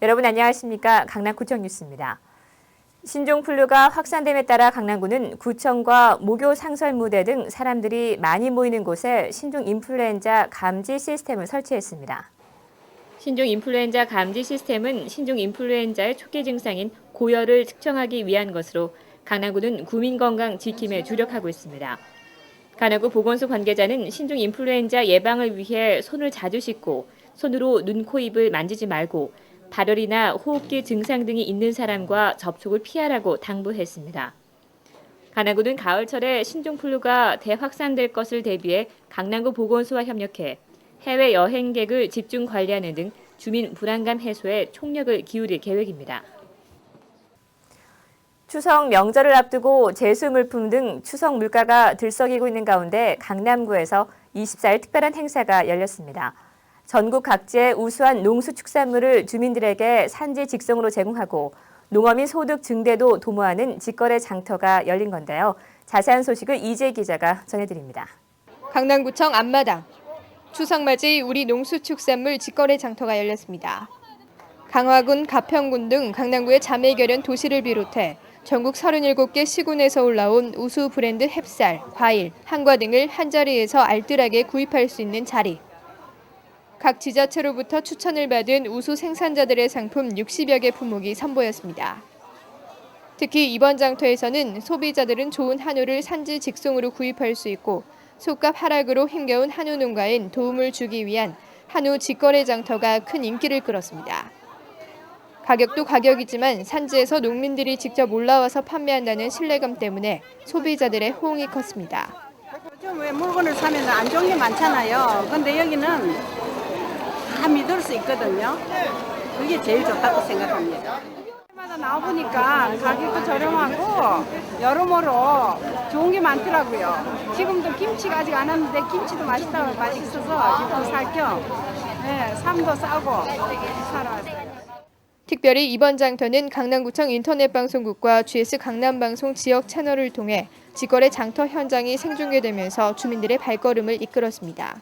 여러분 안녕하십니까? 강남구청 뉴스입니다. 신종플루가 확산됨에 따라 강남구는 구청과 모교 상설 무대 등 사람들이 많이 모이는 곳에 신종 인플루엔자 감지 시스템을 설치했습니다. 신종 인플루엔자 감지 시스템은 신종 인플루엔자의 초기 증상인 고열을 측정하기 위한 것으로 강남구는 구민 건강 지킴에 주력하고 있습니다. 강남구 보건소 관계자는 신종 인플루엔자 예방을 위해 손을 자주 씻고 손으로 눈, 코, 입을 만지지 말고 발열이나 호흡기 증상 등이 있는 사람과 접촉을 피하라고 당부했습니다. 강남구는 가을철에 신종플루가 대확산될 것을 대비해 강남구 보건소와 협력해 해외 여행객을 집중 관리하는 등 주민 불안감 해소에 총력을 기울일 계획입니다. 추석 명절을 앞두고 제수 물품 등 추석 물가가 들썩이고 있는 가운데 강남구에서 24일 특별한 행사가 열렸습니다. 전국 각지의 우수한 농수축산물을 주민들에게 산지 직송으로 제공하고 농어민 소득 증대도 도모하는 직거래 장터가 열린 건데요. 자세한 소식을 이재 기자가 전해드립니다. 강남구청 앞마당 추석맞이 우리 농수축산물 직거래 장터가 열렸습니다. 강화군, 가평군 등 강남구의 자매결연 도시를 비롯해 전국 37개 시군에서 올라온 우수 브랜드 햅쌀, 과일, 한과 등을 한자리에서 알뜰하게 구입할 수 있는 자리. 각 지자체로부터 추천을 받은 우수 생산자들의 상품 60여 개 품목이 선보였습니다. 특히 이번 장터에서는 소비자들은 좋은 한우를 산지 직송으로 구입할 수 있고 속값 하락으로 힘겨운 한우 농가엔 도움을 주기 위한 한우 직거래 장터가 큰 인기를 끌었습니다. 가격도 가격이지만 산지에서 농민들이 직접 올라와서 판매한다는 신뢰감 때문에 소비자들의 호응이 컸습니다. 요즘 왜 물건을 사면 안 좋은 게 많잖아요. 근데 여기는 다 믿을 수 있거든요. 그게 제일 좋다고 생각합니다. 마다 나와보니까 가격도 저렴하고 여러모로 좋은 게 많더라고요. 지금도 김치가 아직 안 왔는데 김치도 맛있다 맛있어서 지금 살겸 네, 삶도 싸고 사러 왔어요. 특별히 이번 장터는 강남구청 인터넷방송국과 GS 강남방송 지역 채널을 통해 직거래 장터 현장이 생중계되면서 주민들의 발걸음을 이끌었습니다.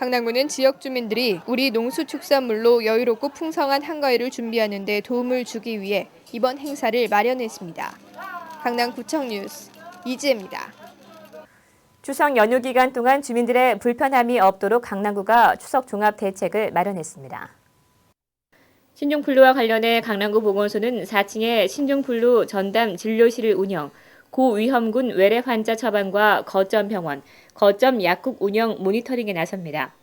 강남구는 지역 주민들이 우리 농수축산물로 여유롭고 풍성한 한가위를 준비하는 데 도움을 주기 위해 이번 행사를 마련했습니다. 강남구청 뉴스 이지혜입니다. 추석 연휴 기간 동안 주민들의 불편함이 없도록 강남구가 추석 종합 대책을 마련했습니다. 신종플루와 관련해 강남구 보건소는 4층에 신종플루 전담 진료실을 운영, 고위험군 외래 환자 처방과 거점 병원, 거점 약국 운영 모니터링에 나섭니다.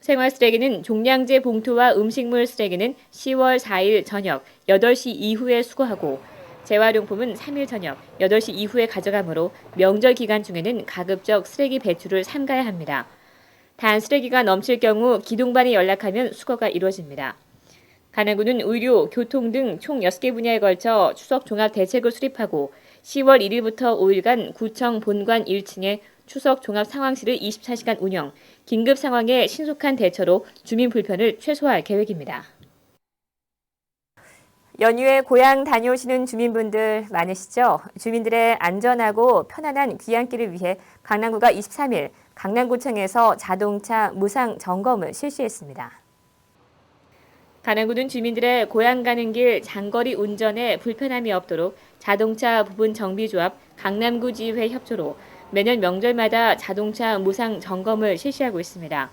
생활 쓰레기는 종량제 봉투와 음식물 쓰레기는 10월 4일 저녁 8시 이후에 수거하고 재활용품은 3일 저녁 8시 이후에 가져가므로 명절 기간 중에는 가급적 쓰레기 배출을 삼가야 합니다. 단 쓰레기가 넘칠 경우 기동반에 연락하면 수거가 이루어집니다. 간암구는 의료, 교통 등 총 6개 분야에 걸쳐 추석 종합 대책을 수립하고 10월 1일부터 5일간 구청 본관 1층에 추석 종합 상황실을 24시간 운영, 긴급 상황에 신속한 대처로 주민 불편을 최소화할 계획입니다. 연휴에 고향 다녀오시는 주민분들 많으시죠? 주민들의 안전하고 편안한 귀향길을 위해 강남구가 23일 강남구청에서 자동차 무상 점검을 실시했습니다. 강남구는 주민들의 고향 가는 길 장거리 운전에 불편함이 없도록 자동차 부분 정비조합 강남구지회 협조로 매년 명절마다 자동차 무상 점검을 실시하고 있습니다.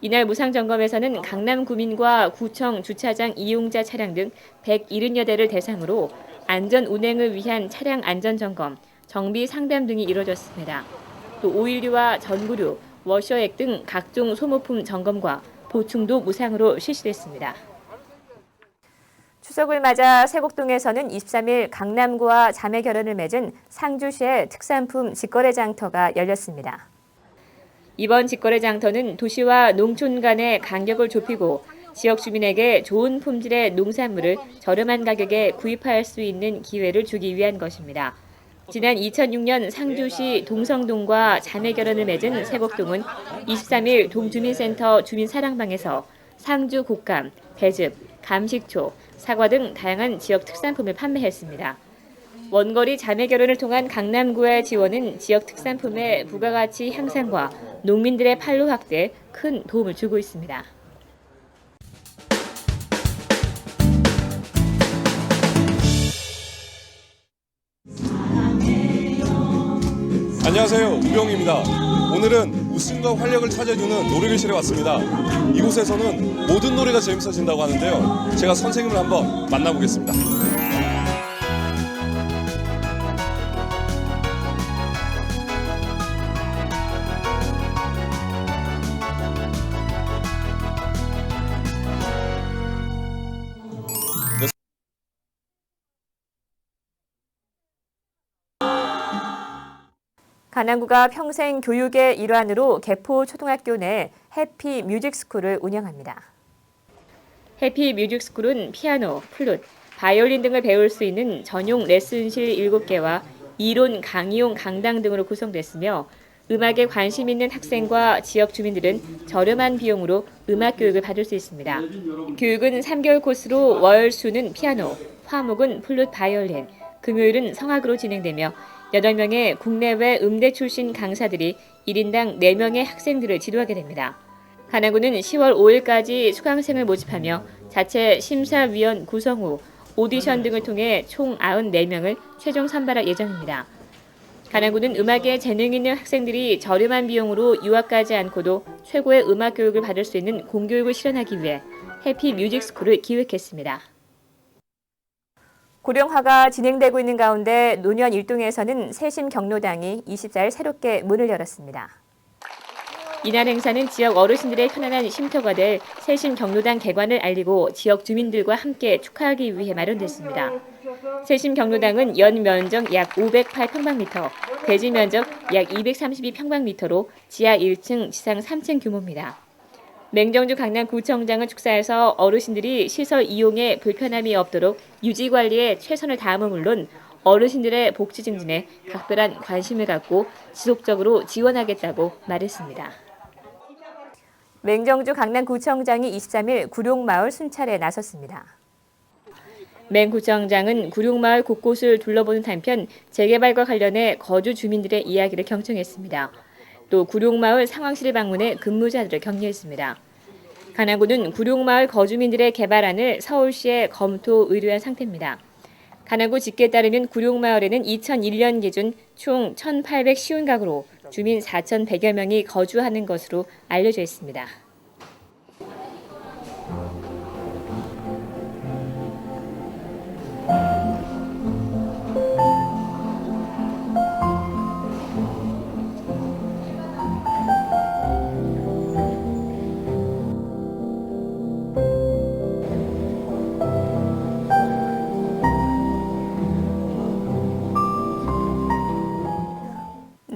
이날 무상 점검에서는 강남 구민과 구청 주차장 이용자 차량 등 170여 대를 대상으로 안전 운행을 위한 차량 안전 점검, 정비 상담 등이 이루어졌습니다. 또 오일류와 전구류, 워셔액 등 각종 소모품 점검과 보충도 무상으로 실시됐습니다. 추석을 맞아 세곡동에서는 23일 강남구와 자매 결연을 맺은 상주시의 특산품 직거래 장터가 열렸습니다. 이번 직거래 장터는 도시와 농촌 간의 간격을 좁히고 지역 주민에게 좋은 품질의 농산물을 저렴한 가격에 구입할 수 있는 기회를 주기 위한 것입니다. 지난 2006년 상주시 동성동과 자매 결연을 맺은 세곡동은 23일 동주민센터 주민사랑방에서 상주 곶감, 배즙, 감식초, 사과 등 다양한 지역 특산품을 판매했습니다. 원거리 자매 결혼을 통한 강남구의 지원은 지역 특산품의 부가가치 향상과 농민들의 판로 확대에 큰 도움을 주고 있습니다. 안녕하세요. 우병입니다. 오늘은 웃음과 활력을 찾아주는 노래교실에 왔습니다. 이곳에서는 모든 노래가 재밌어진다고 하는데요. 제가 선생님을 한번 만나보겠습니다. 간암구가 평생 교육의 일환으로 개포 초등학교 내 해피 뮤직스쿨을 운영합니다. 해피 뮤직스쿨은 피아노, 플룻, 바이올린 등을 배울 수 있는 전용 레슨실 7개와 이론 강의용 강당 등으로 구성됐으며 음악에 관심 있는 학생과 지역 주민들은 저렴한 비용으로 음악 교육을 받을 수 있습니다. 교육은 3개월 코스로 월 수는 피아노, 화목은 플룻 바이올린, 금요일은 성악으로 진행되며 8명의 국내외 음대 출신 강사들이 1인당 4명의 학생들을 지도하게 됩니다. 간암구는 10월 5일까지 수강생을 모집하며 자체 심사위원 구성 후 오디션 등을 통해 총 94명을 최종 선발할 예정입니다. 간암구는 음악에 재능 있는 학생들이 저렴한 비용으로 유학 가지 않고도 최고의 음악 교육을 받을 수 있는 공교육을 실현하기 위해 해피 뮤직 스쿨을 기획했습니다. 고령화가 진행되고 있는 가운데 노년 일동에서는 세심 경로당이 24일 새롭게 문을 열었습니다. 이날 행사는 지역 어르신들의 편안한 쉼터가 될 세심 경로당 개관을 알리고 지역 주민들과 함께 축하하기 위해 마련됐습니다. 세심 경로당은 연 면적 약 508평방미터, 대지 면적 약 232평방미터로 지하 1층, 지상 3층 규모입니다. 맹정주 강남구청장은 축사에서 어르신들이 시설 이용에 불편함이 없도록 유지 관리에 최선을 다함은 물론 어르신들의 복지 증진에 각별한 관심을 갖고 지속적으로 지원하겠다고 말했습니다. 맹정주 강남구청장이 23일 구룡마을 순찰에 나섰습니다. 맹 구청장은 구룡마을 곳곳을 둘러보는 한편 재개발과 관련해 거주 주민들의 이야기를 경청했습니다. 또 구룡마을 상황실을 방문해 근무자들을 격려했습니다. 간암구는 구룡마을 거주민들의 개발안을 서울시에 검토 의뢰한 상태입니다. 간암구 집계에 따르면 구룡마을에는 2001년 기준 총 1,810가구로 주민 4,100여 명이 거주하는 것으로 알려져 있습니다.